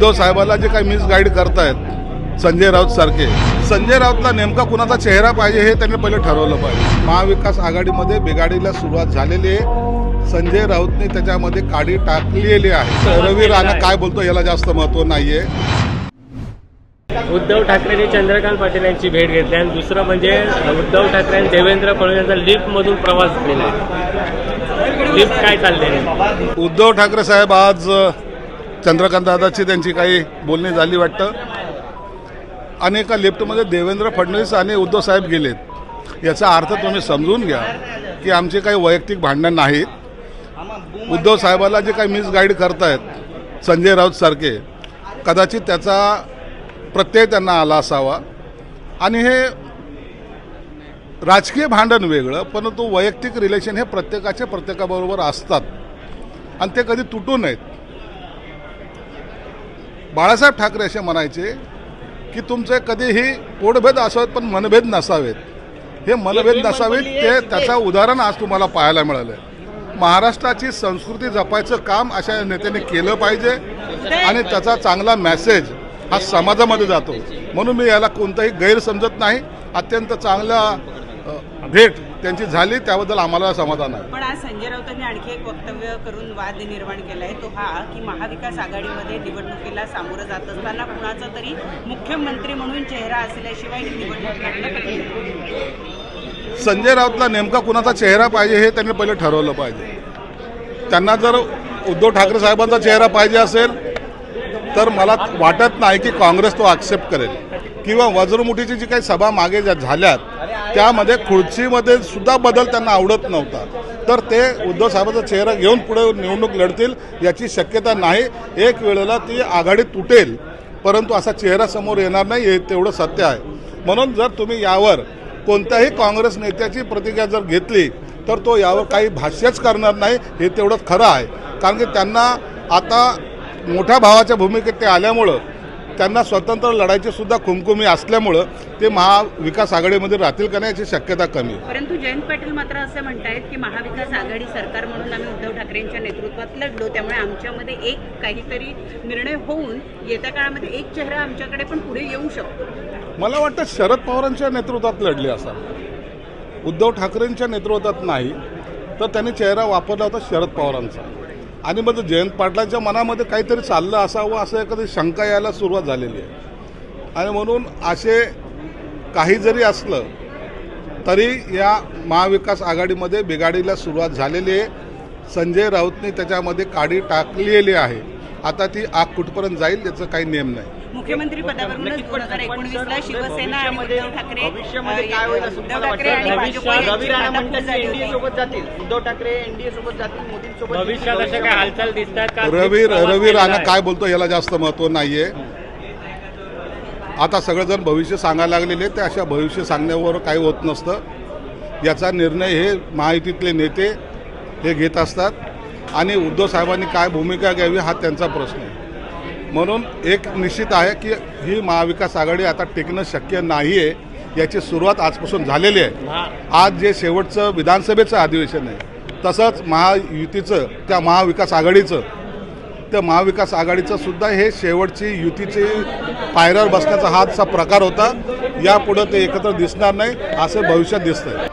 उद्धव साहेबाला जे काही मिस गाईड करतायत संजय राऊत सारखे. संजय राऊतला नेमका कुणाचा चेहरा पाहिजे हे त्यांनी पहिले ठरवलं पाहिजे. महाविकास आघाडीमध्ये बिघाडीला सुरुवात झालेली आहे. संजय राऊतने त्याच्यामध्ये काडी टाकलेली आहे. रवी राणा काय बोलतो याला जास्त महत्त्व नाहीये. उद्धव ठाकरेंनी चंद्रकांत पाटील यांची भेट घेतली आणि दुसरं म्हणजे उद्धव ठाकरे आणि देवेंद्र फडणवीस यांचा लिफ्टमधून प्रवास केला लिफ्ट काय चाललंय? उद्धव ठाकरे साहेब आज चंद्रकांतदादाची चंद्रकांत दादाची त्यांची काही बोलणी झाली वाटतं. आणि एका लिफ्टमध्ये देवेंद्र फडणवीस आणि उद्धव साहेब गेलेत. याचा अर्थ तुम्ही समजून घ्या की आमचे काही वैयक्तिक भांडणं नाहीत. उद्धव साहेबाला जे काही मिसगाईड करतायत संजय राऊत सारखे कदाचित त्याचा प्रत्यय त्यांना आला असावा. आणि हे राजकीय भांडण वेगळं परंतु वैयक्तिक रिलेशन हे प्रत्येकाचे प्रत्येकाबरोबर असतात. आणि ते कधी तुटू नयेत. बाळासाहेब ठाकरे असे म्हणायचे की तुमचे कधीही पोटभेद असावेत पण मनभेद नसावेत. हे मनभेद नसावेत ते त्याचं उदाहरण आज तुम्हाला पाहायला मिळालं महाराष्ट्राची संस्कृती जपायचं काम अशा नेत्याने केलं पाहिजे आणि त्याचा चांगला मेसेज हा समाजामध्ये जातो. म्हणून मी याला कोणताही गैर समजत नाही. अत्यंत चांगला भेट त्यांची झाली त्याबद्दल आम्हाला समाधान आहे. पण आज संजय राऊतांनी आणखी एक वक्तव्य करून वाद निर्माण केलाय. तो हा की महाविकास आघाडीमध्ये निवडणुकीला सामोरं जात असताना कुणाचा तरी मुख्यमंत्री म्हणून चेहरा असल्याशिवाय निवडणूक आहे. संजय राऊतला नेमका कुणाचा चेहरा पाहिजे हे त्यांनी पहिले ठरवलं पाहिजे. त्यांना जर उद्धव ठाकरे साहेबांचा चेहरा पाहिजे असेल तर मला वाटत नाही की काँग्रेस तो ॲक्सेप्ट करेल. किंवा वज्रमुठीची जी काही सभा मागे ज्या झाल्यात त्यामध्ये खुर्चीमध्ये सुद्धा बदल त्यांना आवडत नव्हता. तर ते उद्धव साहेबांचा चेहरा घेऊन पुढे निवडणूक लढतील याची शक्यता नाही. एक वेळेला ती आघाडी तुटेल परंतु असा चेहरा समोर येणार नाही हे तेवढं सत्य आहे. म्हणून जर तुम्ही यावर कोणत्याही काँग्रेस नेत्याची प्रतिक्रिया जर घेतली तर तो यावर काही भाष्यच करणार नाही हे तेवढंच खरं आहे. कारण की त्यांना आता मोठ्या भावाच्या भूमिकेत ते आल्यामुळं त्यांना स्वतंत्र लढायची सुद्धा खुमखुमी असल्यामुळं ते महाविकास आघाडीमध्ये राहतील का नाही याची शक्यता कमी आहे. परंतु जयंत पाटील मात्र असं म्हणतायत की महाविकास आघाडी सरकार म्हणून आम्ही उद्धव ठाकरेंच्या नेतृत्वात लढलो त्यामुळे आमच्यामध्ये एक काहीतरी निर्णय होऊन येत्या काळामध्ये एक चेहरा आमच्याकडे पण पुढे येऊ शकतो. मला वाटतं शरद पवारांच्या नेतृत्वात लढले असाल. उद्धव ठाकरेंच्या नेतृत्वात नाही तर त्यांनी चेहरा वापरला होता शरद पवारांचा. आणि मग जयंत पाटलांच्या मनामध्ये काहीतरी चाललं असावं असं एखादी शंका यायला सुरुवात झालेली आहे. आणि म्हणून असे काही जरी असलं तरी या महाविकास आघाडीमध्ये बिघाडीला सुरुवात झालेली आहे. संजय राऊतने त्याच्यामध्ये काडी टाकलेली आहे. आता ती आग कुठपर्यंत जाईल याचं काही नियम नाही. मुख्यमंत्री पदावरूनच दोन हजार एकोणवीस ला शिवसेना आणि उद्धव ठाकरे भविष्यामध्ये अ, काय होईल असं उद्धव ठाकरे आणि? भाजप रवी राणा यांची म्हणतात झाली एनडीए होती. सोबत जातील. उद्धव ठाकरे एनडीए सोबत जातील मोदींसोबत भविष्यात अशा काय हालचाल दिसतात का? रवी राणा. काय बोलतो याला जास्त महत्त्व नाहीये. आता सगळेजण भविष्य सांगायला लागलेले ते अशा भविष्य सांगण्यावर काही होत नसतं. याचा निर्णय हे महायुतीतले नेते हे घेत असतात. आणि उद्धव साहेबांनी काय भूमिका घ्यावी हा त्यांचा प्रश्न आहे. म्हणून एक निश्चित आहे की ही महाविकास आघाडी आता टिकणं शक्य नाही आहे याची सुरुवात आजपासून झालेली आहे. आज जे शेवटचं विधानसभेचं अधिवेशन आहे तसंच महायुतीचं त्या महाविकास आघाडीचं त्या महाविकास आघाडीचं सुद्धा हे शेवटची युतीची पायऱ्यावर बसण्याचा हा असा प्रकार होता. यापुढं ते एकत्र दिसणार नाही असं भविष्यात दिसतंय.